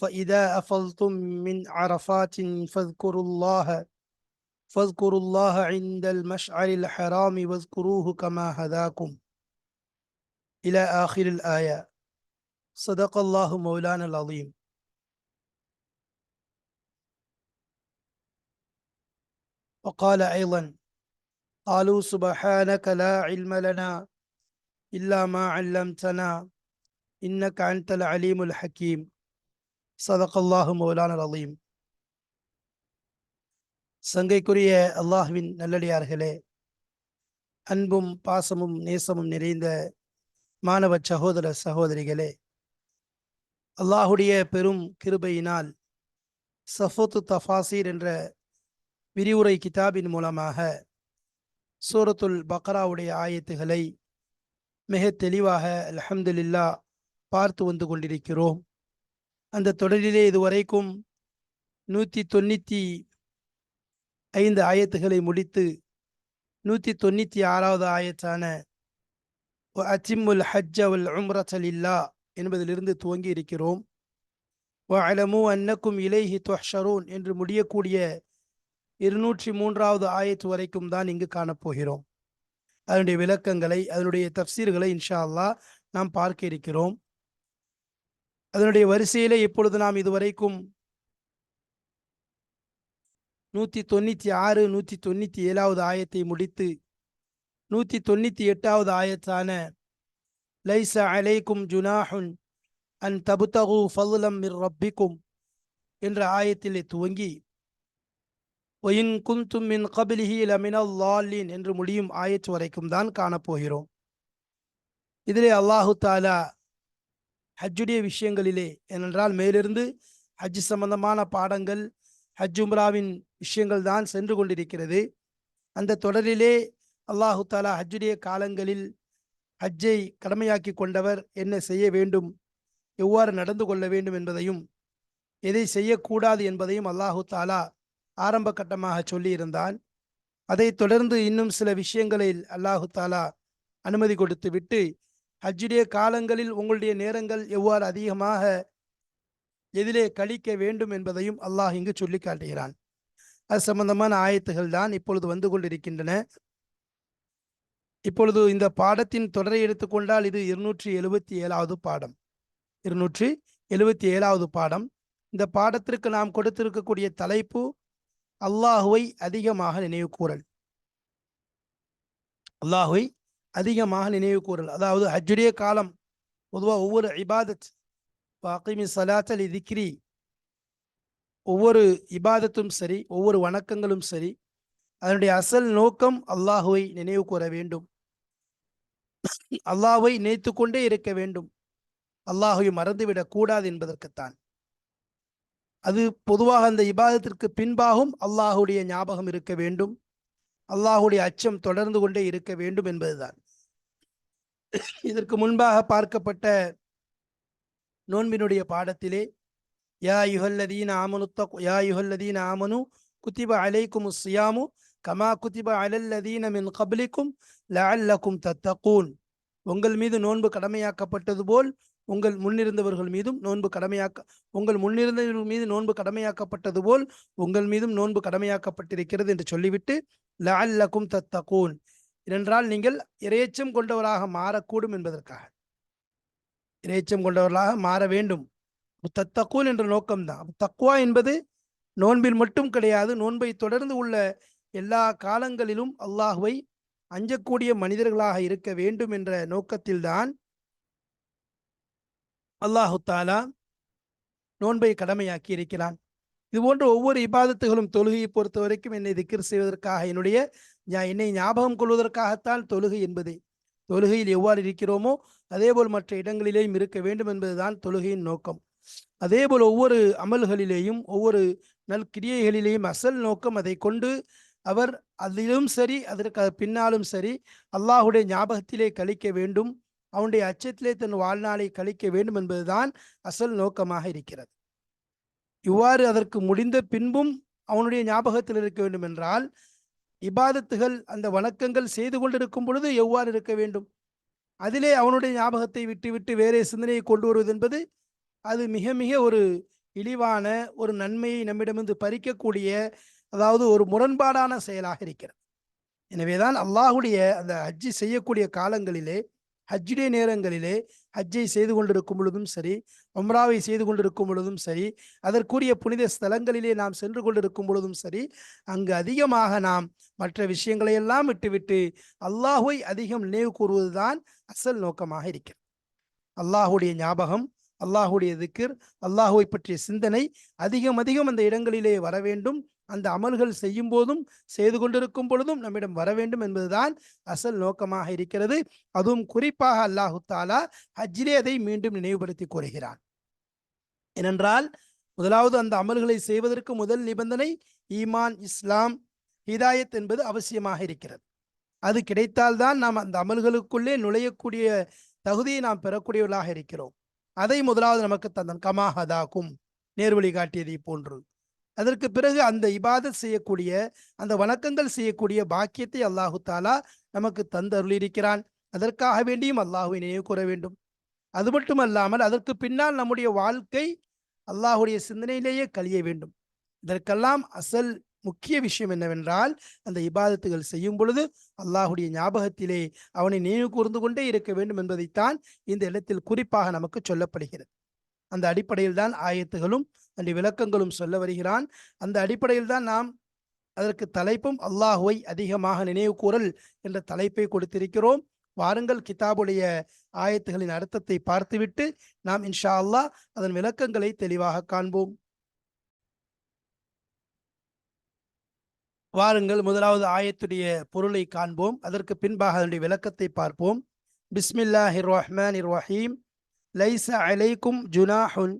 فإذا أفضتم من عرفات فاذكروا الله فاذكروا الله عند المشعر الحرام واذكروه كما هداكم. إلى آخر الآية. صدق الله مولانا العظيم. وقال أيضا قالوا سبحانك لا علم لنا إلا ما علمتنا إنك أنت العليم الحكيم. சதகல்லாஹு மௌலான அலீம் சங்கைக்குரிய அல்லாஹுவின் நல்லடியார்களே அன்பும் பாசமும் நேசமும் நிறைந்த மாணவ சகோதர சகோதரிகளே அல்லாஹுடைய பெரும் கிருபையினால் சஃபோத்து தஃபாசீர் என்ற விரிவுரை கிதாபின் மூலமாக சூரத்துல் பக்ராவுடைய ஆயத்துகளை மிக தெளிவாக அலமதுல்லா பார்த்து வந்து கொண்டிருக்கிறோம். அந்த தொடரிலே இதுவரைக்கும் நூற்றி தொண்ணூற்றி ஐந்து ஆயத்துகளை முடித்து நூற்றி தொண்ணூற்றி ஆறாவது ஆயத்தான அச்சிமுல் ஹஜ் அவல் உம்ரத்தல் இல்லா என்பதிலிருந்து துவங்கி இருக்கிறோம். அலமு அன்னக்கும் இலைஹி தொஹ்ஷரூன் என்று முடியக்கூடிய இருநூற்றி மூன்றாவது ஆயத்து வரைக்கும் தான் இங்கு காணப்போகிறோம். அதனுடைய விளக்கங்களை அதனுடைய தப்சீர்களை இன்ஷா அல்லா நாம் பார்க்க இருக்கிறோம். அதனுடைய வரிசையிலே இப்பொழுது நாம் இதுவரைக்கும் நூற்றி தொண்ணூற்றி ஆறு நூற்றி தொண்ணூற்றி ஏழாவது ஆயத்தை முடித்து நூற்றி தொண்ணூற்றி எட்டாவது ஆயத்தான லைச அலைக்கும் ஜுனாஹுன் அன் தபுத்தகு ஃபதுலம் மிர் ரப்பிக்கும் என்ற ஆயத்திலே துவங்கி ஒயின் குந்தும் மின் கபிலிஹி லமினல் லாலின் என்று முடியும் ஆயத்து வரைக்கும் தான் காணப்போகிறோம். இதிலே அல்லாஹு தாலா ஹஜ்ஜுடைய விஷயங்களிலே. ஏனென்றால் மேலிருந்து ஹஜ் சம்பந்தமான பாடங்கள் ஹஜ் உம்ராவின் விஷயங்கள் தான் சென்று கொண்டிருக்கிறது. அந்த தொடரிலே அல்லாஹு தாலா ஹஜ்ஜுடைய காலங்களில் ஹஜ்ஜை கடமையாக்கி கொண்டவர் என்ன செய்ய வேண்டும் எவ்வாறு நடந்து கொள்ள வேண்டும் என்பதையும் எதை செய்யக்கூடாது என்பதையும் அல்லாஹு தாலா ஆரம்ப கட்டமாக சொல்லியிருந்தான். அதைத் தொடர்ந்து இன்னும் சில விஷயங்களில் அல்லாஹு தாலா அனுமதி கொடுத்து விட்டு ஹஜ்ஜுடைய காலங்களில் உங்களுடைய நேரங்கள் எவ்வாறு அதிகமாக எதிலே கழிக்க வேண்டும் என்பதையும் அல்லாஹ் இங்கு சொல்லி காட்டுகிறான். அது சம்பந்தமான ஆயத்துகள் தான் இப்பொழுது வந்து கொண்டிருக்கின்றன. இப்பொழுது இந்த பாடத்தின் தொடரை எடுத்துக்கொண்டால் இது இருநூற்றி எழுபத்தி ஏழாவது பாடம். இருநூற்றி எழுபத்தி ஏழாவது பாடம். இந்த பாடத்திற்கு நாம் கொடுத்திருக்கக்கூடிய தலைப்பு அல்லாஹுவை அதிகமாக நினைவு கூறல் அல்லாஹுவை அதிகமாக நினைவு கூறல். அதாவது ஹஜ்ஜுடைய காலம் பொதுவாக ஒவ்வொரு இபாதத் வாக்கிமி சலாத்தல் திக்ரி ஒவ்வொரு இபாதத்தும் சரி ஒவ்வொரு வணக்கங்களும் சரி அதனுடைய அசல் நோக்கம் அல்லாஹுவை நினைவு கூற வேண்டும். அல்லாஹுவை நினைத்து கொண்டே இருக்க வேண்டும். அல்லாஹுவை மறந்துவிடக் கூடாது என்பதற்குத்தான். அது பொதுவாக அந்த இபாதத்திற்கு பின்பாகும் அல்லாஹுடைய ஞாபகம் இருக்க வேண்டும். அல்லாஹுடைய அச்சம் தொடர்ந்து கொண்டே இருக்க வேண்டும் என்பதுதான். இதற்கு முன்பாக பார்க்கப்பட்ட நோன்பினுடைய பாடத்திலே யா யுஹல்லதீன ஆமனுத்த யா யுஹல்லதீன ஆமனு குத்திப அலைக்கும் சியாமு கமா குத்திப அலல்லதீன மின் கபலிக்கும் லஅல்லக்கும் தத்தகூன். உங்கள் மீது நோன்பு கடமையாக்கப்பட்டது போல் உங்கள் முன்னிருந்தவர்கள் மீதும் நோன்பு கடமையாக்க உங்கள் முன்னிருந்தவர்கள் மீது நோன்பு கடமையாக்கப்பட்டது போல் உங்கள் மீதும் நோன்பு கடமையாக்கப்பட்டிருக்கிறது என்று சொல்லிவிட்டு லஅல்லக்கும் தத்தகூன். ஏனென்றால் நீங்கள் இறையச்சம் கொண்டவராக மாறக்கூடும் என்பதற்காக. இறையச்சம் கொண்டவர்களாக மாற வேண்டும். தத்தக்கூன் என்ற நோக்கம்தான். தக்குவா என்பது நோன்பில் மட்டும் கிடையாது நோன்பை தொடர்ந்து உள்ள எல்லா காலங்களிலும் அல்லாஹுவை அஞ்சக்கூடிய மனிதர்களாக இருக்க வேண்டும் என்ற நோக்கத்தில்தான் அல்லாஹு தாலா நோன்பை கடமையாக்கி இருக்கிறான். இது போன்ற ஒவ்வொரு இபாதத்துகளும் தொழுகையை பொறுத்த வரைக்கும் என்னை திக்கிர் செய்வதற்காக என்னுடைய என்னை ஞாபகம் கொள்வதற்காகத்தான் தொழுகை என்பதே. தொழுகையில் எவ்வாறு இருக்கிறோமோ அதேபோல் மற்ற இடங்களிலேயும் இருக்க வேண்டும் என்பதுதான் தொழுகையின் நோக்கம். அதேபோல் ஒவ்வொரு அமல்களிலேயும் ஒவ்வொரு நல்கிரியைகளிலேயும் அசல் நோக்கம் அதை கொண்டு அவர் அதிலும் சரி அதற்கு பின்னாலும் சரி அல்லாஹுடைய ஞாபகத்திலே கழிக்க வேண்டும் அவனுடைய அச்சத்திலே தன் வாழ்நாளை கழிக்க வேண்டும் என்பதுதான் அசல் நோக்கமாக இருக்கிறது. இவ்வாறு அதற்கு முடிந்த பின்பும் அவனுடைய ஞாபகத்தில் இருக்க வேண்டும் என்றால் இபாதத்துகள் அந்த வணக்கங்கள் செய்து கொண்டிருக்கும் பொழுது எவ்வாறு இருக்க வேண்டும்? அதிலே அவனுடைய ஞாபகத்தை விட்டுவிட்டு வேறே சிந்தனையை கொண்டு வருவது என்பது அது மிக மிக ஒரு இழிவான ஒரு நன்மையை நம்மிடமிருந்து பறிக்கக்கூடிய அதாவது ஒரு முரண்பாடான செயலாக இருக்கிறது. எனவேதான் அல்லாஹுடைய அந்த ஹஜ்ஜி செய்யக்கூடிய காலங்களிலே ஹஜ்ஜுடைய நேரங்களிலே ஹஜ்ஜை செய்து கொண்டிருக்கும் பொழுதும் சரி உம்ராவை செய்து கொண்டிருக்கும் பொழுதும் சரி அதற்குரிய புனித ஸ்தலங்களிலே நாம் சென்று கொண்டிருக்கும் பொழுதும் சரி அங்கு அதிகமாக நாம் மற்ற விஷயங்களை எல்லாம் விட்டுவிட்டு அல்லாஹுவை அதிகம் நினைவு கூறுவதுதான் அசல் நோக்கமாக இருக்கிறது. அல்லாஹுடைய ஞாபகம் அல்லாஹுடைய திக்கிர் அல்லாஹுவை பற்றிய சிந்தனை அதிகம் அதிகம் அந்த இடங்களிலே வர வேண்டும். அந்த அமல்கள் செய்யும் போதும் செய்து கொண்டிருக்கும் பொழுதும் நம்மிடம் வர வேண்டும் என்பதுதான் அசல் நோக்கமாக இருக்கிறது. அதுவும் குறிப்பாக அல்லாஹு தாலா அதை மீண்டும் நினைவுபடுத்தி கூறுகிறான். ஏனென்றால் முதலாவது அந்த அமல்களை செய்வதற்கு முதல் நிபந்தனை ஈமான் இஸ்லாம் ஹிதாயத் என்பது அவசியமாக இருக்கிறது. அது கிடைத்தால்தான் நாம் அந்த அமல்களுக்குள்ளே நுழையக்கூடிய தகுதியை நாம் பெறக்கூடியவர்களாக இருக்கிறோம். அதை முதலாவது நமக்கு தந்தன் கமாஹதாக்கும் நேர்வழி காட்டியதை போன்று. அதற்கு பிறகு அந்த இபாதத் செய்யக்கூடிய அந்த வணக்கங்கள் செய்யக்கூடிய பாக்கியத்தை அல்லாஹு தாலா நமக்கு தந்தருளியிருக்கிறான். அதற்காக வேண்டியும் அல்லாஹுவை நினைவு கூற வேண்டும். அது மட்டுமல்லாமல் அதற்கு பின்னால் நம்முடைய வாழ்க்கை அல்லாஹுடைய சிந்தனையிலேயே கழிய வேண்டும். இதற்கெல்லாம் அசல் முக்கிய விஷயம் என்னவென்றால் அந்த இபாதத்துகள் செய்யும் பொழுது அல்லாஹுடைய ஞாபகத்திலே அவனை நினைவு கூர்ந்து கொண்டே இருக்க வேண்டும் என்பதைத்தான் இந்த இடத்தில் குறிப்பாக நமக்கு சொல்லப்படுகிறது. அந்த அடிப்படையில் தான் ஆயத்துகளும் அந்த விளக்கங்களும் சொல்ல வருகிறான். அந்த அடிப்படையில் தான் நாம் அதற்கு தலைப்பும் அல்லாஹுவை அதிகமாக நினைவு கூறல் என்ற தலைப்பை கொடுத்திருக்கிறோம். வாருங்கள் கிதாபுடைய ஆயத்துகளின் அர்த்தத்தை பார்த்துவிட்டு நாம் இன்ஷா அல்லாஹ் அதன் விளக்கங்களை தெளிவாக காண்போம். வாருங்கள் முதலாவது ஆயத்துடைய பொருளை காண்போம். அதற்கு பின்பாக அதனுடைய விளக்கத்தை பார்ப்போம். பிஸ்மில்லாஹிர் ரஹ்மான் ரஹீம் லைச அலைக்கும் ஜுனாஹுன்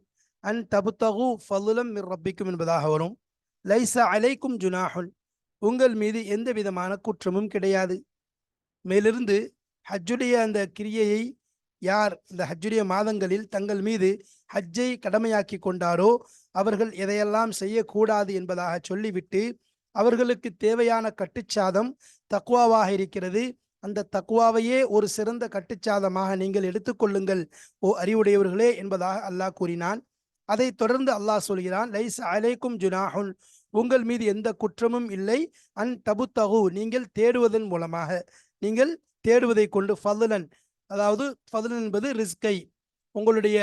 அன் தபுத்தகு ஃபலுலம் மிர் ரப்பிக்கும் என்பதாக வரும். லைச அலைக்கும் ஜுனாஹுன் உங்கள் மீது எந்த விதமான குற்றமும் கிடையாது. மேலிருந்து ஹஜ்ஜுடைய அந்த கிரியையை யார் இந்த ஹஜ்ஜுடைய மாதங்களில் தங்கள் மீது ஹஜ்ஜை கடமையாக்கி கொண்டாரோ அவர்கள் எதையெல்லாம் செய்யக்கூடாது என்பதாக சொல்லிவிட்டு அவர்களுக்கு தேவையான கட்டுச்சாதம் தக்குவாவாக இருக்கிறது. அந்த தக்குவாவையே ஒரு சிறந்த கட்டுச்சாதமாக நீங்கள் எடுத்துக்கொள்ளுங்கள் ஓ அறிவுடையவர்களே என்பதாக அல்லாஹ் கூறினான். அதை தொடர்ந்து அல்லாஹ் சொல்கிறான் லைஸ் அலைக்கும் ஜுனாஹுன். உங்கள் மீது எந்த குற்றமும் இல்லை. அன் தகு நீங்கள் தேடுவதன் மூலமாக. நீங்கள் தேடுவதை கொண்டு ஃபதுலன் அதாவது ஃபதுலன் என்பது ரிஸ்கை உங்களுடைய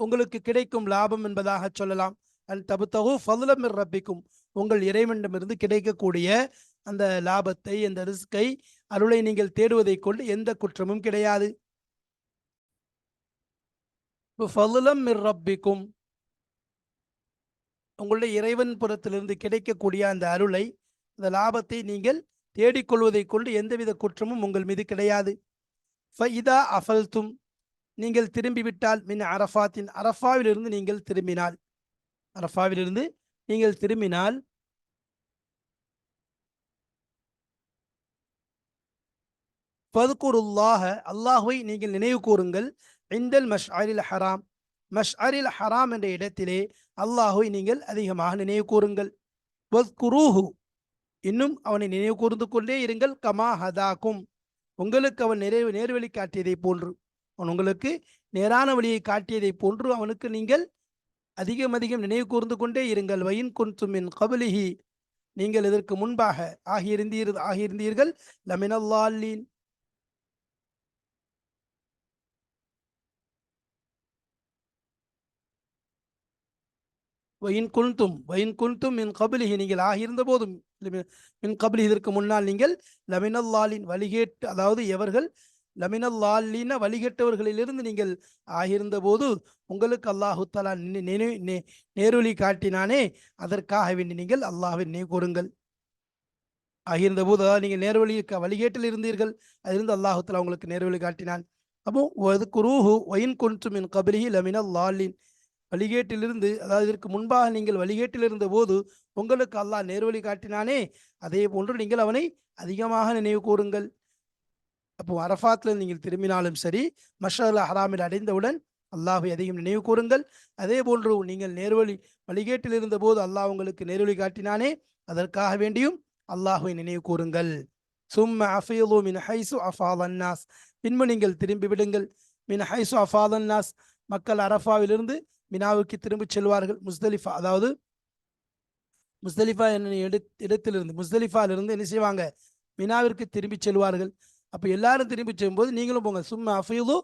உங்களுக்கு கிடைக்கும் லாபம் என்பதாக சொல்லலாம். அன் தகு ஃபதுலம் ரப்பிக்கும். உங்கள் இறைவனிடமிருந்து கிடைக்கக்கூடிய அந்த லாபத்தை அந்த ரிஸ்கை அருளை நீங்கள் தேடுவதை கொண்டு எந்த குற்றமும் கிடையாது. ஃபதுலம் மிர் ரப்பிக்கும். உங்களுடைய இறைவன் புறத்திலிருந்து கிடைக்கக்கூடிய அந்த அருளை அந்த லாபத்தை நீங்கள் தேடிக்கொள்வதை கொண்டு எந்தவித குற்றமும் உங்கள் மீது கிடையாது. ஃபைதா அஃபல்தும். நீங்கள் திரும்பிவிட்டால் மின் அரஃபாத்தின் அரஃபாவிலிருந்து நீங்கள் திரும்பினால். அரஃபாவிலிருந்து நீங்கள் திரும்பினால் ஃபதுகுருல்லாஹ அல்லாஹுவை நீங்கள் நினைவு கூறுங்கள். இந்தல் மஷ்அரில் ஹராம். மஷ் அரில் ஹராம் என்ற இடத்திலே அல்லாஹுவை நீங்கள் அதிகமாக நினைவு கூறுங்கள். வத்குரூஹு இன்னும் அவனை நினைவு கூர்ந்து கொண்டே இருங்கள். கமா ஹதாக்கும். உங்களுக்கு அவன் நிறைவு நேர்வழி காட்டியதை போன்று. அவன் உங்களுக்கு நேரான வழியை காட்டியதை போன்று அவனுக்கு நீங்கள் அதிகம் அதிகம் நினைவு கூர்ந்து கொண்டே இருங்கள். வயின் குன்துமின் கபலிஹி. நீங்கள் இதற்கு முன்பாக ஆகியிருந்தீர் ஆகியிருந்தீர்கள். லமினல்லாலீன் வயின் குல்தும் வயின் குல்தும் மின் கபிலிஹி நீங்கள் ஆகியிருந்த போதும் மின் கபிலி இதற்கு முன்னால் நீங்கள் லமினல்லாலின் வழிகேட்டு அதாவது எவர்கள் லமினல்லாலின வழிகேட்டவர்களிலிருந்து நீங்கள் ஆகியிருந்த போது உங்களுக்கு அல்லாஹு தலா நேருளி காட்டினானே அதற்காக வேண்டி நீங்கள் அல்லாஹை நினைவு கூறுங்கள். ஆகியிருந்த போது அதாவது நீங்கள் நேர்வழி வழிகேட்டில் இருந்தீர்கள் அதிலிருந்து அல்லாஹு தலா உங்களுக்கு நேர்வழி காட்டினான். அப்போ குரூஹு ஒயின் குன்து மின் கபிலிஹி லமினல்லாலின் வழிகேட்டிலிருந்து அதாவது இதற்கு முன்பாக நீங்கள் வழிகேட்டில் இருந்த போது உங்களுக்கு அல்லாஹ் நேர்வழி காட்டினானே அதே போன்று நீங்கள் அவனை அதிகமாக நினைவு கூறுங்கள். அப்போ அரஃபாத்தில் நீங்கள் திரும்பினாலும் சரி மஷால் ஹராமில் அடைந்தவுடன் அல்லாஹை அதிகம் நினைவு கூறுங்கள். அதே போன்று நீங்கள் நேர்வழி வழிகேட்டில் இருந்த போது அல்லாஹ் உங்களுக்கு நேர்வழி காட்டினானே அதற்காக வேண்டியும் அல்லாஹுவை நினைவு கூறுங்கள். சும்ம அஃபீலு மின் ஹைசு அஃபாதன்னாஸ் பின்பு நீங்கள் திரும்பி விடுங்கள். மின் ஹைசு அஃபாதன்னாஸ் மக்கள் அரஃபாவிலிருந்து மினாவுக்கு திரும்பிச் செல்வார்கள். முஸ்தலிஃபா அதாவது முஸ்தலிஃபா என்ன இடத்திலிருந்து முஸ்தலிஃபாலிருந்து என்ன செய்வாங்க? மினாவிற்கு திரும்பி செல்வார்கள். அப்போ எல்லாரும் திரும்பி செல்லும்போது நீங்களும் போங்க. சும்மா அஃபீது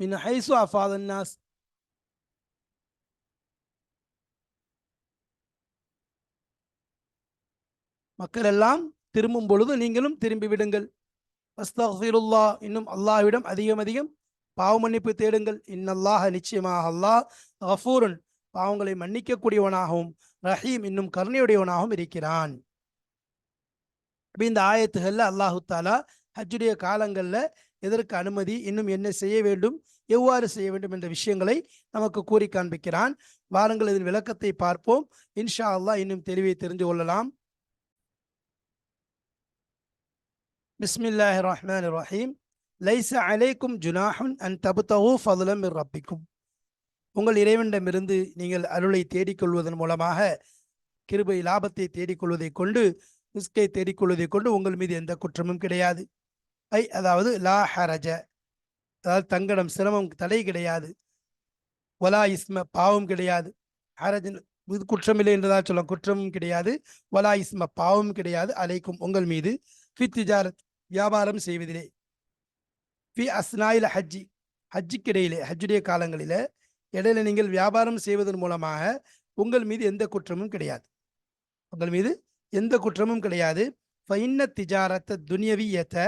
மின் ஹைசு அஃபாதன்னாஸ் மக்கள் எல்லாம் திரும்பும் பொழுது நீங்களும் திரும்பி விடுங்கள். அஸ்தஃபிருல்லா இன்னும் அல்லாஹ்விடம் அதிகம் அதிகம். பாவ மன்னிப்பு தேடுங்கள். இன்னல்லாக நிச்சயமாக அல்லாஹ் ஹஃபூரன் பாவங்களை மன்னிக்கக்கூடியவனாகவும் ரஹீம் இன்னும் கருணையுடையவனாகவும் இருக்கிறான். இந்த ஆயத்துகள்ல அல்லாஹு தாலா ஹஜ்ஜுடைய காலங்கள்ல எதற்கு அனுமதி இன்னும் என்ன செய்ய வேண்டும் எவ்வாறு செய்ய வேண்டும் என்ற விஷயங்களை நமக்கு கூறி காண்பிக்கிறான். வாருங்கள் இதன் விளக்கத்தை பார்ப்போம். இன்ஷா அல்லாஹ் இன்னும் தெளிவை தெரிந்து கொள்ளலாம். பிஸ்மில்லாஹ் ரஹ்மான் ரஹீம். லைச அலைக்கும் ஜுனாஹுன் அன் தபுத்தஹூ ஃபதுலம் ரப்பிக்கும். உங்கள் இறைவனிடமிருந்து நீங்கள் அருளை தேடிக்கொள்வதன் மூலமாக கிருபை லாபத்தை தேடிக்கொள்வதை கொண்டு ரிஸ்கை தேடிக்கொள்வதை கொண்டு உங்கள் மீது எந்த குற்றமும் கிடையாது. ஐ அதாவது லா ஹரஜ. அதாவது தங்கடம் சிரமம் தடை கிடையாது. வலா இஸ்ம பாவம் கிடையாது. ஹரஜன் இது குற்றமில்லை என்றுதான் சொல்லலாம். குற்றமும் கிடையாது. வலா இஸ்ம பாவம் கிடையாது. அலைக்கும் உங்கள் மீது ஃபி வியாபாரம் செய்வதிலே. ஃபி அஸ்னாயில் ஹஜ்ஜி ஹஜ்ஜிக்கு இடையிலே ஹஜ்ஜுடைய காலங்களில இடையில நீங்கள் வியாபாரம் செய்வதன் மூலமாக உங்கள் மீது எந்த குற்றமும் கிடையாது. உங்கள் மீது எந்த குற்றமும் கிடையாது. ஃபைன்ன திஜாரத்த துனியவியத்தை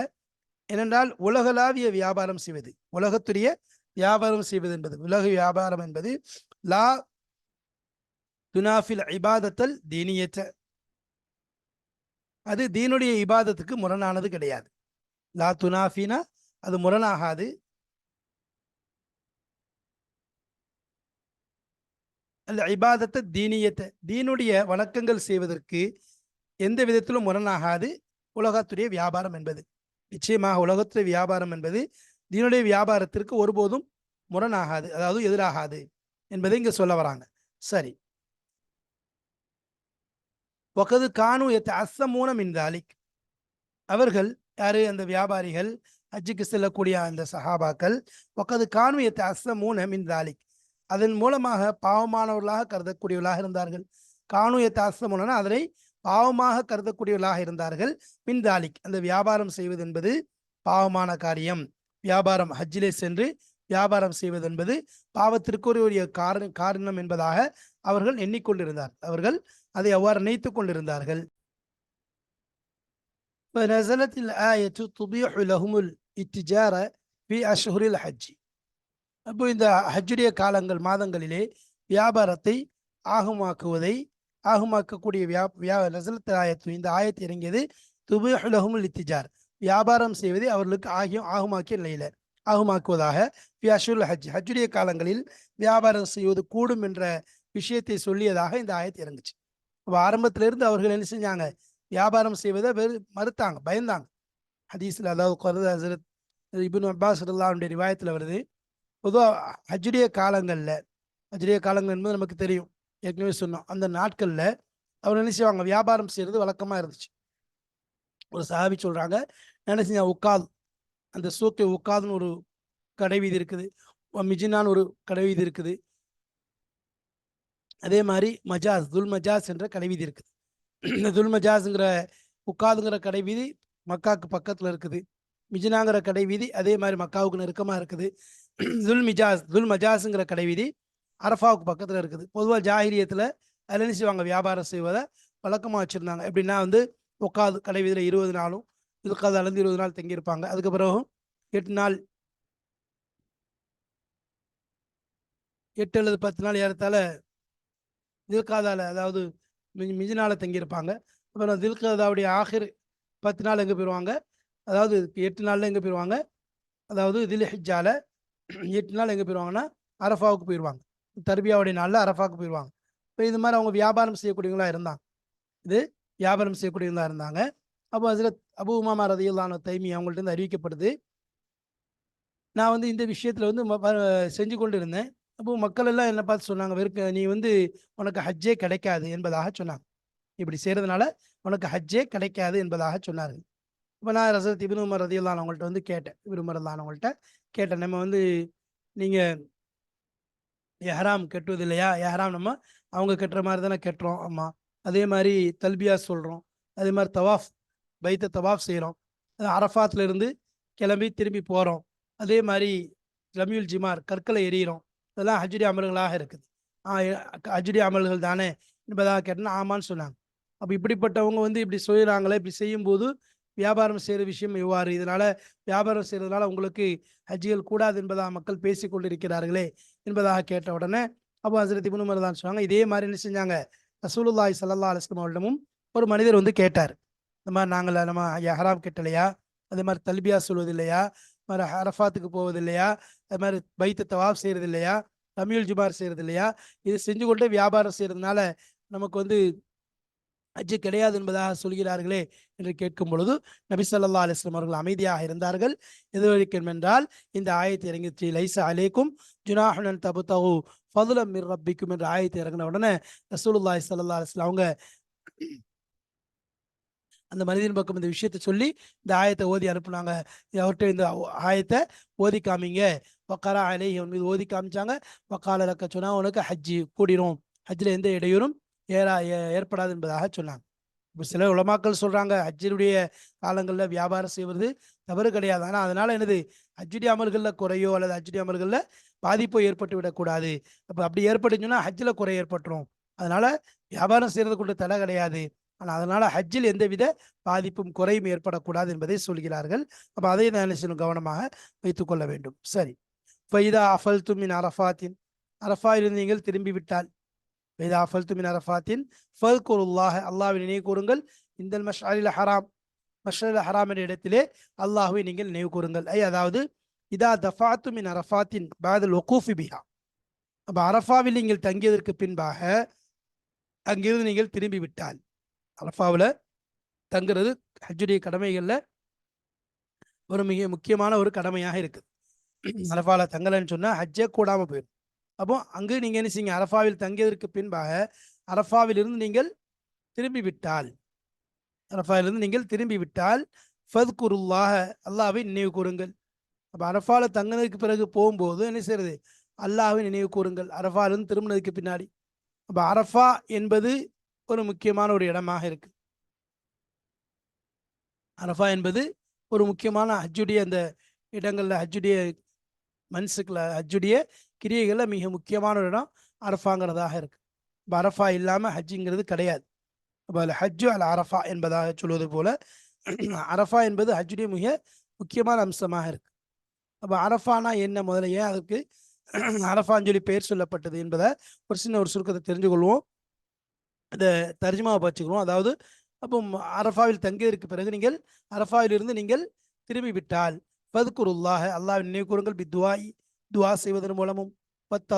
ஏனென்றால் உலகளாவிய வியாபாரம் செய்வது உலகத்துடைய வியாபாரம் செய்வது என்பது உலக வியாபாரம் என்பது லா துனாஃபில் இபாதத்தல் தீனியற்ற. அது தீனுடைய இபாதத்துக்கு முரணானது கிடையாது. லா துனாஃபினா அது முரணாகாது அல்ல இபாதத்தை தீனியத்தை தீனுடைய வணக்கங்கள் செய்வதற்கு எந்த விதத்திலும் முரணாகாது உலகத்துடைய வியாபாரம் என்பது. நிச்சயமாக உலகத்துடைய வியாபாரம் என்பது தீனுடைய வியாபாரத்திற்கு ஒருபோதும் முரணாகாது அதாவது எதிராகாது என்பதை இங்கே சொல்ல வராங்க. சரி. ஒக்கது கானு எத்த அசமூனம் இந்தாலிக் அவர்கள் யாரு? அந்த வியாபாரிகள் ஹஜ்ஜுக்கு செல்லக்கூடிய அந்த சஹாபாக்கள் ஒக்கது கானு எத்த அசமூனம் இந்தாலிக் அதன் மூலமாக பாவமானவர்களாக கருதக்கூடியவர்களாக இருந்தார்கள் கானு எத்த அசமூனா அதனை பாவமாக கருதக்கூடியவர்களாக இருந்தார்கள் பின்தாலிக் அந்த வியாபாரம் செய்வது என்பது பாவமான காரியம் வியாபாரம் ஹஜ்ஜிலே சென்று வியாபாரம் செய்வது என்பது பாவத்திற்கு ஒரு காரணம் காரணம் என்பதாக அவர்கள் எண்ணிக்கொண்டிருந்தார் அவர்கள் அதை அவ்வாறு நினைத்து கொண்டிருந்தார்கள் فنزلت الآية تبيح لهم இத்திஜார பி அஷ்ஹுரில் ஹஜ்ஜி. அப்போ இந்த ஹஜ்ஜுடைய காலங்கள் மாதங்களிலே வியாபாரத்தை ஆகமாக்குவதை ஆகமாக்கக்கூடிய வியா வியா நசலத்து ஆயத்து இந்த ஆயத்து இறங்கியது துபுலகும் இத்திஜார் வியாபாரம் செய்வதை அவர்களுக்கு ஆகியும் ஆகமாக்கிய நிலையிலர் ஆகமாக்குவதாக பி வியாஷுல் ஹஜ் ஹஜ்ஜுடைய காலங்களில் வியாபாரம் செய்வது கூடும் என்ற விஷயத்தை சொல்லியதாக இந்த ஆயத்து இறங்குச்சு. இப்போ ஆரம்பத்திலிருந்து அவர்கள் என்ன செஞ்சாங்க? வியாபாரம் செய்வதை வெறு மறுத்தாங்க பயந்தாங்க. ஹதீஸில் அதாவது குரது ஹசரத் இபின் அப்பாஸ் அல்லாவுடைய ரிவாயத்தில் வருது. பொதுவாக ஹஜ்ஜுடைய காலங்களில் ஹஜ்ஜுடைய காலங்கள் என்பது நமக்கு தெரியும். ஏற்கனவே சொன்னோம். அந்த நாட்களில் அவர் என்ன செய்வாங்க? வியாபாரம் செய்கிறது வழக்கமாக இருந்துச்சு. ஒரு சாபி சொல்கிறாங்க என்ன செஞ்சா உக்காது அந்த சூக்கை உக்காதுன்னு ஒரு கடை வீதி இருக்குது. மிஜினான்னு ஒரு கடை வீதி இருக்குது. அதே மாதிரி மஜாஸ் துல் மஜாஸ் என்ற கடை வீதி இருக்குது. இந்த துல் மஜாஸுங்கிற உக்காதுங்கிற கடை வீதி மக்காவுக்கு பக்கத்தில் இருக்குது. மிஜினாங்கிற கடை வீதி அதே மாதிரி மக்காவுக்கு நெருக்கமாக இருக்குது. துல் மிஜாஸ் துல் மஜாஸுங்கிற கடை வீதி அரஃபாவுக்கு பக்கத்தில் இருக்குது. பொதுவாக ஜாகிரியத்தில் அதில் வாங்க செய்வாங்க வியாபாரம் செய்வதை வழக்கமாக வச்சுருந்தாங்க. எப்படின்னா வந்து உட்காது கடை வீதியில் இருபது நாளும் இதுக்காது இருபது நாள் தங்கியிருப்பாங்க. அதுக்கு பிறகு எட்டு நாள் எட்டு அல்லது பத்து நாள் ஏறத்தால தில்காதாவில் அதாவது மிஞ்சி மிஞ்சி தங்கியிருப்பாங்க. அப்புறம் தில்காதாவுடைய ஆகிர் பத்து நாள் எங்கே போயிடுவாங்க அதாவது எட்டு நாளில் எங்கே போயிடுவாங்க அதாவது இதில் ஹிஜால எட்டு நாள் எங்கே போயிடுவாங்கன்னா அரஃபாவுக்கு போயிடுவாங்க தர்பியாவுடைய நாளில் அரஃபாவுக்கு போயிடுவாங்க இப்போ இது மாதிரி அவங்க வியாபாரம் செய்யக்கூடியவங்களா இருந்தாங்க. இது வியாபாரம் செய்யக்கூடியவங்களா இருந்தாங்க. அப்போ அதில் அபு உமாமா ரதியுல்லான தைமி அவங்கள்ட்ட இருந்து அறிவிக்கப்படுது. நான் வந்து இந்த விஷயத்தில் வந்து ம- செஞ்சு கொண்டு இருந்தேன் அப்போ மக்கள் எல்லாம் என்னை பார்த்து சொன்னாங்க வெறுக்க நீ வந்து உனக்கு ஹஜ்ஜே கிடைக்காது என்பதாக சொன்னாங்க. இப்படி செய்கிறதுனால உனக்கு ஹஜ்ஜே கிடைக்காது என்பதாக சொன்னார்கள். இப்போ நான் ரசத் இபின் உமர் ரதியுல்லான் அவங்கள்ட்ட வந்து கேட்டேன். இபின் உமர் அவங்கள்ட்ட கேட்டேன். நம்ம வந்து நீங்கள் எஹராம் கெட்டுவது இல்லையா? எஹராம் நம்ம அவங்க கட்டுற மாதிரி தானே கட்டுறோம். ஆமாம் அதே மாதிரி தல்பியா சொல்கிறோம் அதே மாதிரி தவாஃப் பைத்த தவாஃப் செய்கிறோம் அது கிளம்பி திரும்பி போகிறோம் அதே மாதிரி ரமியுல் ஜிமார் கற்களை எறிகிறோம் இதெல்லாம் ஹஜ்ரி அமல்களாக இருக்குது. ஆ அமல்கள் தானே என்பதாக கேட்டேன்னா ஆமான்னு சொன்னாங்க. அப்போ இப்படிப்பட்டவங்க வந்து இப்படி செய்கிறாங்களே இப்படி செய்யும்போது வியாபாரம் செய்கிற விஷயம் எவ்வாறு இதனால் வியாபாரம் செய்கிறதுனால உங்களுக்கு ஹஜ்ஜிகள் கூடாது என்பதாக மக்கள் பேசி கொண்டிருக்கிறார்களே என்பதாக கேட்ட உடனே அப்போ ஹசரத் இப்னு உமர் தான் சொன்னாங்க. இதே மாதிரி என்ன செஞ்சாங்க? ரசூலுல்லாய் சல்லா அலைஹி வஸல்லம் அவர்களிடமும் ஒரு மனிதர் வந்து கேட்டார். இந்த மாதிரி நாங்கள் நம்ம ஹராம் கட்டலையா? அதே மாதிரி தல்பியா சொல்வது இல்லையா மாதிரி அரஃபாத்துக்கு போவது இல்லையா அது மாதிரி பைத்த தவாப் செய்கிறது இல்லையா தமிழ் ஜுமார் செய்கிறது இல்லையா இது செஞ்சு கொண்டு வியாபாரம் செய்கிறதுனால நமக்கு வந்து ஹஜ்ஜு கிடையாது என்பதாக சொல்கிறார்களே என்று கேட்கும் பொழுது நபி சொல்லா அலிஸ்லாம் அவர்கள் அமைதியாக இருந்தார்கள். எது வரைக்கும் என்றால் இந்த ஆயத்தை இறங்கிச்சு லைசா அலைக்கும் ஜுனாஹுனன் தபுத்தகு ஃபதுலம் மிர் ரப்பிக்கும் என்ற ஆயத்தை இறங்கின உடனே ரசூலுல்லாய் சல்லா அலிஸ்லாம் அவங்க அந்த மனிதன் பக்கம் இந்த விஷயத்தை சொல்லி இந்த ஆயத்தை ஓதி அனுப்புனாங்க. அவர்கிட்ட இந்த ஆயத்தை ஓதி காமிங்க. வக்காரா அலை அவன் மீது ஓதி காமிச்சாங்க. வக்கால லக்க சொன்னா உனக்கு ஹஜ்ஜி கூடிரும். ஹஜ்ஜில் எந்த இடையூறும் ஏறா ஏ- ஏற்படாது என்பதாக சொன்னாங்க இப்போ சில உலமாக்கள் சொல்கிறாங்க ஹஜ்ஜினுடைய காலங்களில் வியாபாரம் செய்வது தவறு கிடையாது. ஆனால் அதனால் என்னது? ஹஜ்ஜுடி அமல்களில் குறையோ அல்லது ஹஜ்ஜுடி அமல்களில் பாதிப்போ ஏற்பட்டு விடக்கூடாது அப்போ அப்படி ஏற்பட்டுச்சுன்னா ஹஜ்ஜில் குறை ஏற்பட்டுரும். அதனால் வியாபாரம் செய்யறதுக்குள்ள தடை கிடையாது. ஆனால் அதனால் ஹஜ்ஜில் எந்தவித பாதிப்பும் குறையும் ஏற்படக்கூடாது என்பதை சொல்கிறார்கள். அப்போ அதை நான் என்ன கவனமாக வைத்துக்கொள்ள வேண்டும். சரி. ஃபைதா அஃபல் துமின் அரஃபாத்தின். அரஃபா இருந்தீங்கள் திரும்பி விட்டால் ஃபைதா ஃபல்து மின் அரஃபாத்தின் ஃபல் குருல்லாஹ் அல்லாஹ்வை நினைவு கூறுங்கள் இந்த மஷ் அலில் ஹராம் மஷ்ரல் ஹராம் என்ற இடத்திலே அல்லாஹுவை நீங்கள் நினைவு கூறுங்கள் ஐ அதாவது இதா தஃபாத்து மின் அரஃபாத்தின் பாதல் ஒகூஃபி பிஹா அப்போ அரஃபாவில் நீங்கள் தங்கியதற்கு பின்பாக அங்கிருந்து நீங்கள் திரும்பி விட்டால் அரஃபாவில் தங்குறது ஹஜ்ஜுடைய கடமைகளில் ஒரு மிக முக்கியமான ஒரு கடமையாக இருக்குது அரஃபாவில் தங்கலைன்னு சொன்னால் ஹஜ்ஜே கூடாமல் போயிடும் அப்போ அங்கு நீங்கள் என்ன செய்யுங்க அரஃபாவில் தங்கியதற்கு பின்பாக அரஃபாவிலிருந்து நீங்கள் திரும்பி விட்டால் அரஃபாவிலிருந்து நீங்கள் திரும்பி விட்டால் ஃபத்குருல்லாஹ அல்லாவை நினைவு கூறுங்கள். அப்போ அரஃபாவில் தங்கினதுக்கு பிறகு போகும்போது என்ன செய்யறது அல்லாவை நினைவு கூறுங்கள். அரஃபாவிலிருந்து திரும்பினதுக்கு பின்னாடி. அப்போ அரஃபா என்பது ஒரு முக்கியமான ஒரு இடமாக இருக்கு. அரஃபா என்பது ஒரு முக்கியமான ஹஜ்ஜுடைய அந்த இடங்களில் ஹஜ்ஜுடைய மன்சுக்ல ஹஜ்ஜுடைய கிரியைகளில் மிக முக்கியமான ஒரு இடம் அரஃபாங்கிறதாக இருக்கு. இப்போ அரஃபா இல்லாமல் ஹஜ்ஜுங்கிறது கிடையாது. அப்போ அதில் ஹஜ்ஜு அல் அரஃபா என்பதாக சொல்வது போல அரஃபா என்பது ஹஜ்ஜுடைய மிக முக்கியமான அம்சமாக இருக்கு. அப்போ அரஃபானா என்ன? முதல்ல ஏன் அதுக்கு அரஃபான்னு சொல்லி பெயர் சொல்லப்பட்டது என்பதை ஒரு சின்ன ஒரு சுருக்கத்தை தெரிஞ்சு கொள்வோம் அதை தர்ஜுமாவை வச்சுக்கிறோம் அதாவது அப்போ அரஃபாவில் தங்கியதற்கு பிறகு நீங்கள் அரஃபாவிலிருந்து நீங்கள் திரும்பி விட்டால் ஃபதுக்குருல்லாஹ் அல்லாஹ்வின் நினைவு கூறுங்கள் பித்வாய் துவா செய்வதன் மூலமும் வத்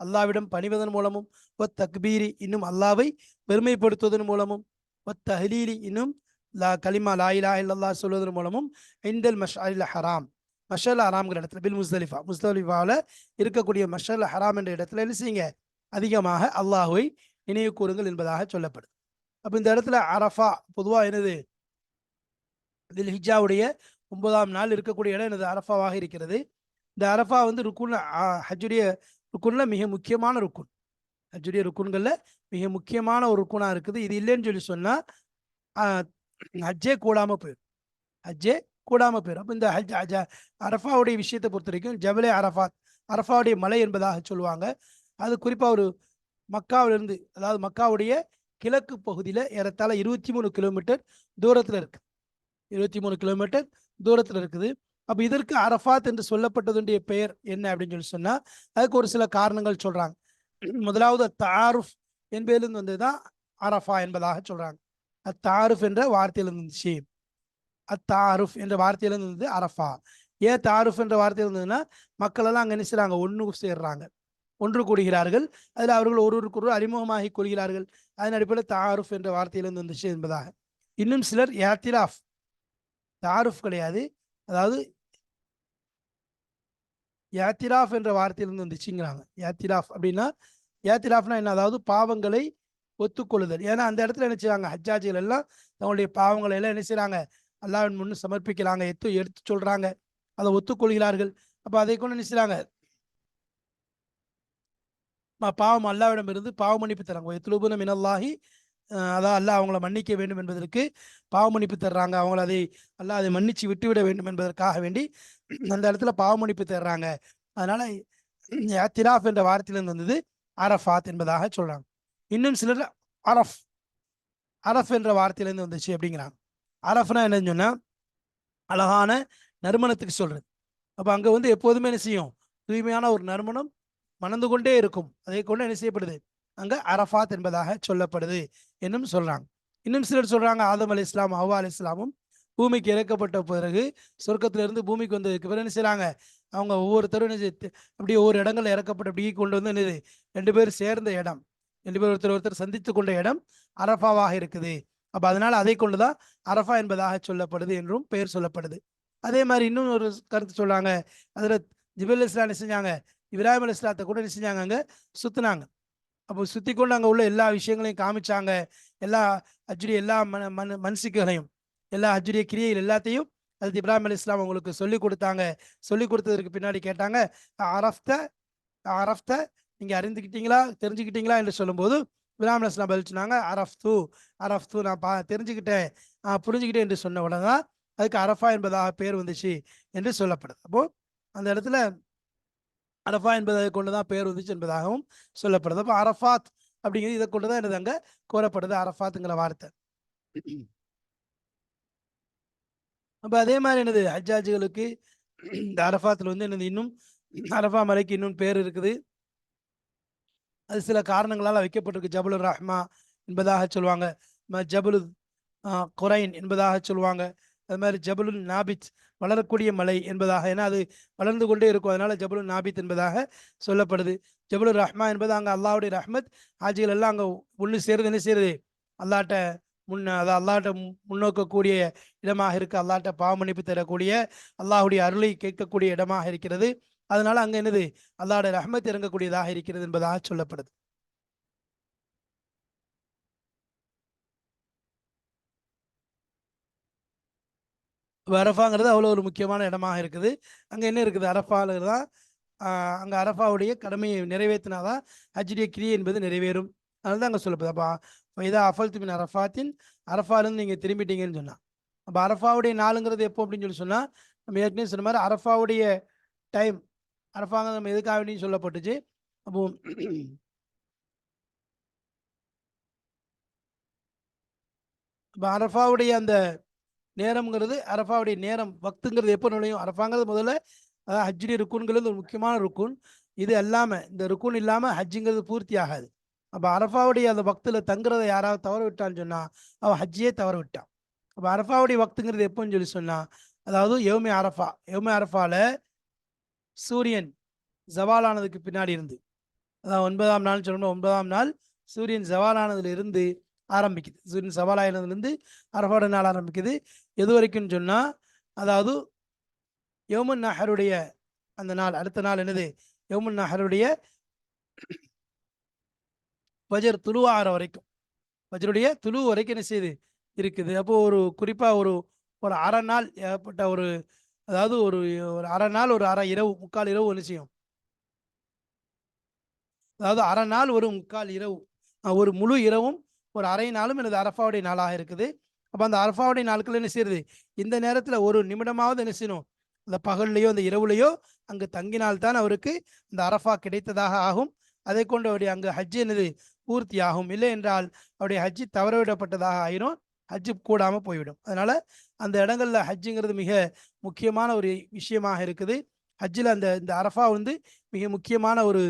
அல்லாவிடம் பணிவதன் மூலமும் வத் தக்பீரி இன்னும் அல்லாவை பெருமைப்படுத்துவதன் மூலமும் வத் தஹலீலி இன்னும் லா கலிமா லா இலா இல்லல்லா சொல்வதன் மூலமும் இந்தல் மஷ்அலில் ஹராம். மஷல் ஹராம்ங்கிற இடத்துல பில் முஸ்தலிஃபா முஸ்தலிஃபாவில் இருக்கக்கூடிய மஷல் ஹராம் என்ற இடத்துல என்ன செய்யுங்க? அதிகமாக அல்லாஹுவை நினைவு கூறுங்கள் என்பதாக சொல்லப்படுது அப்போ இந்த இடத்துல அரஃபா பொதுவாக என்னது? இதில் ஹிஜாவுடைய ஒன்பதாம் நாள் இருக்கக்கூடிய இடம் எனது அரஃபாவாக இருக்கிறது. இந்த அரஃபா வந்து ருக்குன் ஹஜ்ஜுடைய ருக்குனில் மிக முக்கியமான ருக்குன். ஹஜ்ஜுடைய ருக்குன்களில் மிக முக்கியமான ஒரு ருக்குனாக இருக்குது. இது இல்லைன்னு சொல்லி சொன்னால் ஹஜ்ஜே கூடாமல் போயிடும் ஹஜ்ஜே கூடாமல் போயிடும் அப்போ இந்த ஹஜ் ஹஜ அரஃபாவுடைய விஷயத்தை பொறுத்த வரைக்கும் ஜபலே அரஃபாத். அரஃபாவுடைய மலை என்பதாக சொல்லுவாங்க. அது குறிப்பாக ஒரு மக்காவிலிருந்து அதாவது மக்காவுடைய கிழக்கு பகுதியில் ஏறத்தாழ இருபத்தி மூணு கிலோமீட்டர் தூரத்தில் இருக்குது இருபத்தி மூணு கிலோமீட்டர் தூரத்தில் இருக்குது. அப்ப இதற்கு அரஃபாத் என்று சொல்லப்பட்டதுடைய பெயர் என்ன அப்படின்னு சொல்லி சொன்னா அதுக்கு ஒரு சில காரணங்கள் சொல்றாங்க. முதலாவது தாருஃப் என்பதிலிருந்து வந்ததுதான் அரஃபா என்பதாக சொல்றாங்க. அத்தாருஃப் என்ற வார்த்தையிலிருந்து இருந்துச்சு அத்தாருஃப் என்ற வார்த்தையிலிருந்து இருந்தது அரஃபா. ஏன் தாருஃப் என்ற வார்த்தையில் இருந்ததுன்னா மக்கள் எல்லாம் அங்கே என்ன ஒன்று சேர்றாங்க. ஒன்று கூடுகிறார்கள் அதில் அவர்கள் ஒருவருக்கு ஒருவர் அறிமுகமாகி கொள்கிறார்கள் அதன் அடிப்படையில் தாருஃப் என்ற வார்த்தையிலிருந்து வந்துச்சு என்பதாக. இன்னும் சிலர் யாத்திராஃப் தாருஃப் கிடையாது. அதாவது யாத்திராஃப் என்ற வார்த்தையிலிருந்து வந்துச்சுங்கிறாங்க. யாத்திராஃப் அப்படின்னா யாத்திராஃப்னா என்ன? அதாவது பாவங்களை ஒத்துக்கொள்ளுதல். ஏன்னா அந்த இடத்துல என்ன செய்வாங்க ஹஜ்ஜாஜிகள் எல்லாம் தங்களுடைய பாவங்களை எல்லாம் என்ன செய்கிறாங்க அல்லாவின் முன்னு சமர்ப்பிக்கிறாங்க எத்து எடுத்து சொல்கிறாங்க அதை ஒத்துக்கொள்கிறார்கள். அப்போ அதை கொண்டு என்ன செய்கிறாங்க பாவம் அல்லாவிடம் இருந்து பாவ மன்னிப்பு தராங்க எத்துலுபுன மினல்லாஹி அதான் அல்லாஹ் அவங்கள மன்னிக்க வேண்டும் என்பதற்கு பாவ மன்னிப்பு தர்றாங்க. அவங்கள அதை அல்லாஹ் அதை மன்னிச்சு விட்டுவிட வேண்டும் என்பதற்காக வேண்டி அந்த இடத்துல பாவ மன்னிப்பு தர்றாங்க. அதனால திராஃப் என்ற வார்த்தையிலிருந்து வந்தது அரஃபாத் என்பதாக சொல்றாங்க. இன்னும் சிலர் அரஃப் அரஃப் என்ற வார்த்தையிலேருந்து வந்துச்சு அப்படிங்கிறாங்க. அரஃப்னா என்னன்னு சொன்னா அழகான நறுமணத்துக்கு சொல்றது. அப்ப அங்க வந்து எப்போதுமே என்ன செய்யும்? தூய்மையான ஒரு நறுமணம் மணந்து கொண்டே இருக்கும். அதை கொண்டு என்ன செய்யப்படுது? அங்க அரஃபாத் என்பதாக சொல்லப்படுது என்னும் சொல்றாங்க. இன்னும் சிலர் சொல்றாங்க ஆதம் அலி இஸ்லாம் ஹவா அலி இஸ்லாமும் பூமிக்கு இறக்கப்பட்ட பிறகு சொர்க்கத்திலிருந்து பூமிக்கு வந்ததுக்கு பிறகு என்ன செய்யறாங்க அவங்க ஒவ்வொருத்தரும் என்ன அப்படியே ஒவ்வொரு இடங்கள்ல இறக்கப்பட்டு அப்படியே கொண்டு வந்து என்னது? ரெண்டு பேரும் சேர்ந்த இடம். ரெண்டு பேர் ஒருத்தர் ஒருத்தர் சந்தித்து கொண்ட இடம் அரஃபாவாக இருக்குது. அப்ப அதனால அதை கொண்டுதான் அரஃபா என்பதாக சொல்லப்படுது என்றும் பெயர் சொல்லப்படுது. அதே மாதிரி இன்னும் ஒரு கருத்து சொல்றாங்க. அதுல ஜிபல் இஸ்லாம் என்ன செஞ்சாங்க? இப்ராஹிம் அலி இஸ்லாத்தை கூட என்ன செஞ்சாங்க அங்க? சுத்தினாங்க. அப்போ சுத்தி கொண்டு அங்கே உள்ள எல்லா விஷயங்களையும் காமிச்சாங்க. எல்லா அஜ்ரி எல்லா மன மன மனசுக்குகளையும் எல்லா அஜ்ரிய கிரியைகள் எல்லாத்தையும் அது இப்ராஹிம் அலி இஸ்லாம் அவங்களுக்கு சொல்லி கொடுத்தாங்க. சொல்லி கொடுத்ததற்கு பின்னாடி கேட்டாங்க அரஃப்த அரஃப்த நீங்கள் அறிந்துக்கிட்டீங்களா தெரிஞ்சுக்கிட்டீங்களா என்று சொல்லும்போது இப்ராஹிம் அலி இஸ்லாம் பதில் சொன்னாங்க அரஃப்து அரஃப்து நான் பா தெரிஞ்சுக்கிட்டேன் ஆஹ் புரிஞ்சுக்கிட்டேன் என்று சொன்ன உடனே தான் அதுக்கு அரஃபா என்பதாக பேர் வந்துச்சு என்று சொல்லப்படுது. அப்போ அந்த இடத்துல அரஃபா என்பதை கொண்டு தான் பேர் வந்துச்சு என்பதாகவும் சொல்லப்படுது. அப்போ அரஃபாத் அப்படிங்கிறது இதை கொண்டு தான் எனது அங்கே கூறப்படுது அரஃபாத்துங்கிற வார்த்தை. அப்போ அதே மாதிரி என்னது ஹஜ்ஜாஜிகளுக்கு இந்த அரஃபாத்தில் வந்து எனது இன்னும் அரஃபா மலைக்கு இன்னும் பேர் இருக்குது. அது சில காரணங்களால் வைக்கப்பட்டிருக்கு. ஜபுல் ரஹ்மா என்பதாக சொல்லுவாங்க. ஜபுல் ஆஹ், குரைன் என்பதாக சொல்லுவாங்க. அது மாதிரி ஜபலுல் நாபித் வளரக்கூடிய மலை என்பதாக ஏன்னா அது வளர்ந்து கொண்டே இருக்கும். அதனால ஜபலுல் நாபித் என்பதாக சொல்லப்படுது. ஜபுலுர் ரஹ்மா என்பது அங்கே அல்லாவுடைய ரஹ்மத். ஆஜிகள் எல்லாம் அங்கே ஒன்று சேருது. என்ன செய்யுது அல்லாட்ட முன்ன அதாவது அல்லாட்ட முன்னோக்கக்கூடிய இடமாக இருக்குது அல்லாட்ட பாவமன்னிப்பு தரக்கூடிய அல்லாஹுடைய அருளை கேட்கக்கூடிய இடமாக இருக்கிறது. அதனால அங்கே என்னது? அல்லாட ரஹ்மத் இறங்கக்கூடியதாக இருக்கிறது என்பதாக சொல்லப்படுது. அரஃபாங்கிறது அவ்வளோ ஒரு முக்கியமான இடமாக இருக்குது. அங்கே என்ன இருக்குது? அரஃபால தான் அங்கே அரஃபாவுடைய கடமையை நிறைவேற்றினாதான் ஹஜ்ஜுடைய கிரியை என்பது நிறைவேறும். அதனால தான் அங்கே சொல்லப்படுது. அப்போ இதா அஃபல் மின் அரஃபாத்தின் அரஃபாலேருந்து நீங்கள் திரும்பிட்டீங்கன்னு சொன்னால் அப்போ அரஃபாவுடைய நாளுங்கிறது எப்போ அப்படின்னு சொல்லி சொன்னால் நம்ம ஏற்கனவே சொன்ன மாதிரி அரஃபாவுடைய டைம் அரஃபாங்க நம்ம எதுக்காக வேண்டியும் சொல்லப்பட்டுச்சு. அப்போ இப்போ அரஃபாவுடைய அந்த நேரம்ங்கிறது அரஃபாவுடைய நேரம் வக்துங்கிறது எப்போ நுழையும்? அரஃபாங்கிறது முதல்ல அதாவது ஹஜ்ஜுடைய ருக்குன்கிறது ஒரு முக்கியமான ருக்குன். இது இல்லாமல் இந்த ருக்குன் இல்லாமல் ஹஜ்ஜுங்கிறது பூர்த்தி ஆகாது. அப்போ அரஃபாவுடைய அந்த பக்தில் தங்குறதை யாராவது தவற விட்டான்னு சொன்னால் அவன் ஹஜ்ஜியே தவற விட்டான். அப்போ அரஃபாவுடைய வக்துங்கிறது எப்போன்னு சொல்லி சொன்னால் அதாவது யௌமே அரஃபா. யௌமே அரஃபாவில் சூரியன் ஜவாலானதுக்கு பின்னாடி இருந்து அதான் ஒன்பதாம் நாள் சொல்லணும் ஒன்பதாம் நாள் சூரியன் ஜவாலானதுல இருந்து ஆரம்பிக்குது. சூரியன் சவாலாயினதுலேருந்து அரஃபாவோட நாள் ஆரம்பிக்குது. எது வரைக்கும்னு சொன்னால் அதாவது யோமன் நஹருடைய அந்த நாள் அடுத்த நாள் என்னது? யோமன் நஹருடைய பஜர் துளு வரைக்கும். பஜருடைய துளு வரைக்கும் என்ன செய்யுது இருக்குது? அப்போது ஒரு குறிப்பாக ஒரு ஒரு அரை நாள் ஏற்பட்ட ஒரு அதாவது ஒரு ஒரு அரை நாள் ஒரு அரை இரவு முக்கால் இரவு என்ன செய்யும்? அதாவது அரை நாள் ஒரு முக்கால் இரவு. ஒரு முழு இரவும் ஒரு அரை நாளும் எனது அரஃபாவுடைய நாளாக இருக்குது. அப்போ அந்த அரஃபாவுடைய நாட்கள் என்ன செய்யுது இந்த நேரத்தில் ஒரு நிமிடமாவது என்ன செய்யணும்? அந்த பகல்லையோ அந்த இரவுலையோ அங்கு தங்கினால்தான் அவருக்கு அந்த அரஃபா கிடைத்ததாக ஆகும். அதை கொண்டு அவருடைய அங்கு ஹஜ்ஜு என்னது? பூர்த்தி ஆகும் இல்லை என்றால் அவருடைய ஹஜ்ஜி தவறவிடப்பட்டதாக ஆயிரும். ஹஜ்ஜு கூடாமல் போய்விடும். அதனால அந்த இடங்கள்ல ஹஜ்ஜுங்கிறது மிக முக்கியமான ஒரு விஷயமாக இருக்குது. ஹஜ்ஜில் அந்த இந்த அரஃபா வந்து மிக முக்கியமான ஒரு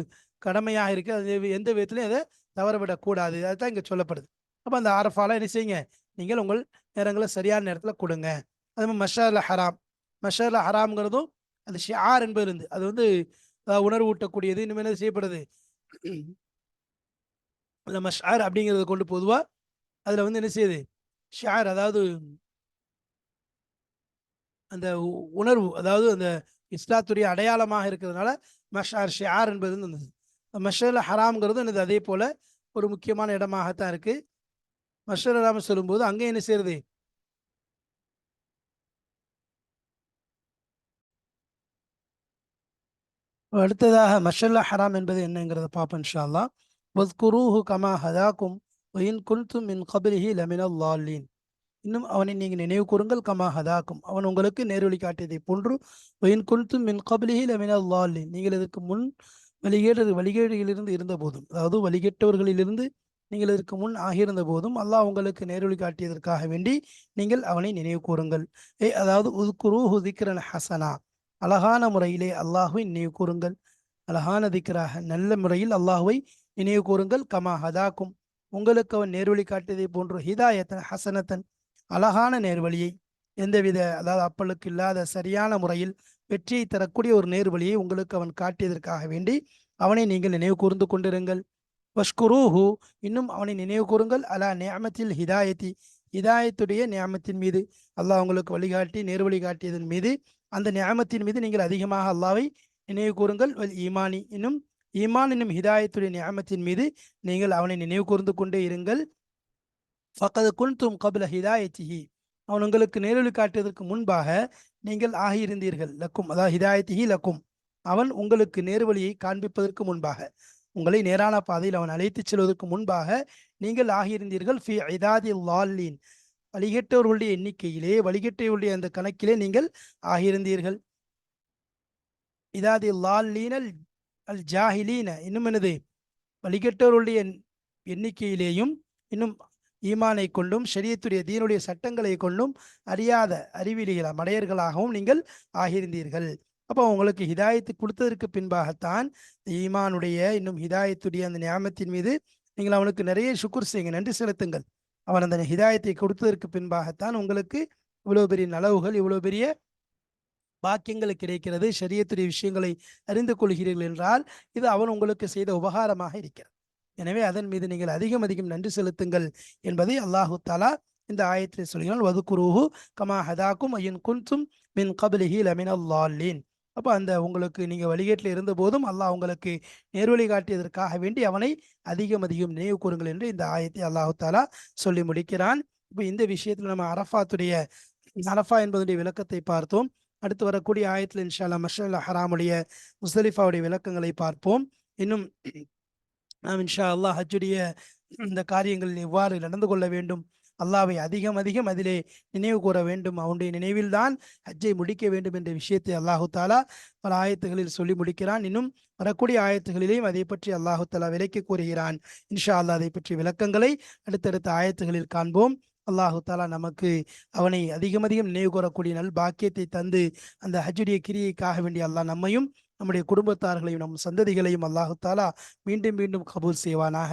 கடமையாக இருக்குது. அது எந்த விதத்துலையும் அதை தவறவிடக்கூடாது. அதுதான் இங்கே சொல்லப்படுது. அப்போ அந்த அரஃபாலாம் என்ன செய்யுங்க? நீங்கள் உங்கள் நேரங்களை சரியான நேரத்தில் கொடுங்க. அது மாதிரி மஷால ஹராம். மஷால ஹராம்ங்கிறதும் அது ஷியார் என்பது இருந்து அது வந்து உணர்வு ஊட்டக்கூடியது இனிமேல் என்ன செய்யப்படுது. அந்த மஷார் அப்படிங்கிறத கொண்டு பொதுவாக அதில் வந்து என்ன செய்யுது? ஷியார் அதாவது அந்த உணர்வு அதாவது அந்த இஸ்லாத்துடைய அடையாளமாக இருக்கிறதுனால மஷார் ஷியார் என்பது வந்து மஷரில் ஹராம்ங்கிறது என்னது? அதே போல் ஒரு முக்கியமான இடமாகத்தான் இருக்குது மஷர் சொல்லும்போது அங்கே என்ன செய்யறது அடுத்ததாக மஷல்லா ஹராம் என்பது என்னங்கிறத பார்ப்போம் இன்ஷால்லா அல்லாஹ் வஸ்குரூஹு கமா ஹதாக்கும் ஒயின் குன்தும் மின் கபிலிஹி லமினல் லாலீன். இன்னும் அவனை நீங்கள் நினைவு கூறுங்கள் கமா ஹதாக்கும். அவன் உங்களுக்கு நேர்வழி காட்டியதை போன்று ஒயின் குன்தும் மின் கபிலிஹி லமினல் லாலீன். நீங்கள் இதற்கு முன் வழிகேடு வழிகேடுகளிலிருந்து இருந்த போதும் அதாவது வழிகேட்டவர்களிலிருந்து நீங்கள் இதற்கு முன் ஆகியிருந்த போதும் அல்லாஹ் உங்களுக்கு நேர்வழி காட்டியதற்காக வேண்டி நீங்கள் அவனை நினைவு கூறுங்கள். ஏ அதாவது உதுக்குரு திக்ரன் ஹசனா. அழகான முறையிலே அல்லாஹுவை நினைவு கூறுங்கள். அழகான திக்ராக நல்ல முறையில் அல்லாஹுவை நினைவு கூறுங்கள். கமா ஹதாக்கும். உங்களுக்கு அவன் நேர்வழி காட்டியதை போன்று ஹிதாயத்தன் ஹசனத்தன் அழகான நேர்வழியை எந்தவித அதாவது அப்பளுக்கு இல்லாத சரியான முறையில் வெற்றியை தரக்கூடிய ஒரு நேர்வழியை உங்களுக்கு அவன் காட்டியதற்காக வேண்டி அவனை நீங்கள் நினைவு கூர்ந்து கொண்டிருங்கள். வஷ்குரூஹு இன்னும் அவனை நினைவு கூறுங்கள். அலா நியமத்தில் ஹிதாயத்தி ஹிதாயத்துடைய நியமத்தின் மீது. அல்லாஹ் உங்களுக்கு வழிகாட்டி நேர்வழி காட்டியதன் மீது. அந்த நியமத்தின் மீது நீங்கள் அதிகமாக அல்லாவை நினைவு கூறுங்கள். வல் ஈமானி இன்னும் ஈமான் என்னும் ஹிதாயத்துடைய நியமத்தின் மீது நீங்கள் அவனை நினைவு கூர்ந்து கொண்டே இருங்கள். ஃபக்கது குன்தும் கபில ஹிதாயத்திஹி. அவன் உங்களுக்கு நேரொலி காட்டுவதற்கு முன்பாக நீங்கள் ஆகியிருந்தீர்கள். லக்கும் அதாவது ஹிதாயத்திஹி லக்கும். அவன் உங்களுக்கு நேர்வழியை காண்பிப்பதற்கு முன்பாக. உங்களை நேரான பாதையில் அவன் அழைத்துச் செல்வதற்கு முன்பாக நீங்கள் ஆகியிருந்தீர்கள். ஃபி ஐதாதி லால்லீன். வழிகட்டவர்களுடைய எண்ணிக்கையிலே வழிகட்டவர்களுடைய அந்த கணக்கிலே நீங்கள் ஆகியிருந்தீர்கள். இதாதி லால்லீன் அல் ஜாஹிலீன. இன்னும் என்னது? வழிகட்டவர்களுடைய எண்ணிக்கையிலேயும் இன்னும் ஈமானை கொண்டும் ஷரியத்துடைய தீனுடைய சட்டங்களை கொண்டும் அறியாத அறிவிலிகள மடையர்களாகவும் நீங்கள் ஆகியிருந்தீர்கள். அப்போ உங்களுக்கு ஹிதாயத்து கொடுத்ததற்கு பின்பாகத்தான் ஈமானுடைய இன்னும் ஹிதாயத்துடைய அந்த நியாமத்தின் மீது நீங்கள் அவனுக்கு நிறைய சுக்குர் செய்யுங்க நன்றி செலுத்துங்கள். அவன் அந்த ஹிதாயத்தை கொடுத்ததற்கு பின்பாகத்தான் உங்களுக்கு இவ்வளோ பெரிய நலவுகள் இவ்வளோ பெரிய பாக்கியங்கள் கிடைக்கிறது. சரியத்துடைய விஷயங்களை அறிந்து கொள்கிறீர்கள் என்றால் இது அவன் உங்களுக்கு செய்த உபகாரமாக இருக்கிறது. எனவே அதன் மீது நீங்கள் அதிகம் அதிகம் நன்றி செலுத்துங்கள் என்பதை அல்லாஹு தாலா இந்த ஆயத்தில் சொல்கிறான். வதுகுருஹு கமா ஹதாக்கும் ஐயன் குன்சும் மின் கபிலிஹி லமின் அல்லாலின் அப்போ அந்த உங்களுக்கு நீங்கள் வழிகேட்டில் இருந்த போதும் அல்லாஹ் உங்களுக்கு நேர்வழி காட்டியதற்காக வேண்டி அவனை அதிகம் அதிகம் நினைவு கூறுங்கள் என்று இந்த ஆயத்தை அல்லாஹு தாலா சொல்லி முடிக்கிறான். இப்போ இந்த விஷயத்தில் நம்ம அரஃபாத்துடைய அரஃபா என்பதுடைய விளக்கத்தை பார்த்தோம். அடுத்து வரக்கூடிய ஆயத்தில் இன்ஷால்லா மஷல் ஹராமுடைய முஸ்தலிஃபாவுடைய விளக்கங்களை பார்ப்போம். இன்னும் நாம் இன்ஷா அல்லாஹ் ஹஜ்ஜுடைய இந்த காரியங்களில் எவ்வாறு நடந்து கொள்ள வேண்டும். அல்லாவை அதிகம் அதிகம் அதிலே நினைவு கூற வேண்டும். அவனுடைய நினைவில்தான் ஹஜ்ஜை முடிக்க வேண்டும் என்ற விஷயத்தை அல்லாஹு தாலா பல ஆயத்துகளில் சொல்லி முடிக்கிறான். இன்னும் வரக்கூடிய ஆயத்துகளிலேயும் அதை பற்றி அல்லாஹு தாலா விலக்கி கூறுகிறான். இன்ஷா அல்லாஹ் அதை பற்றி விளக்கங்களை அடுத்தடுத்த ஆயத்துகளில் காண்போம். அல்லாஹு தாலா நமக்கு அவனை அதிகம் அதிகம் நினைவு கூறக்கூடிய நல் பாக்கியத்தை தந்து அந்த ஹஜ்ஜுடைய கிரியைக்காக வேண்டிய அல்லாஹ் நம்மையும் நம்முடைய குடும்பத்தார்களையும் நம் சந்ததிகளையும் அல்லாஹு தாலா மீண்டும் மீண்டும் கபூல் செய்வானாக.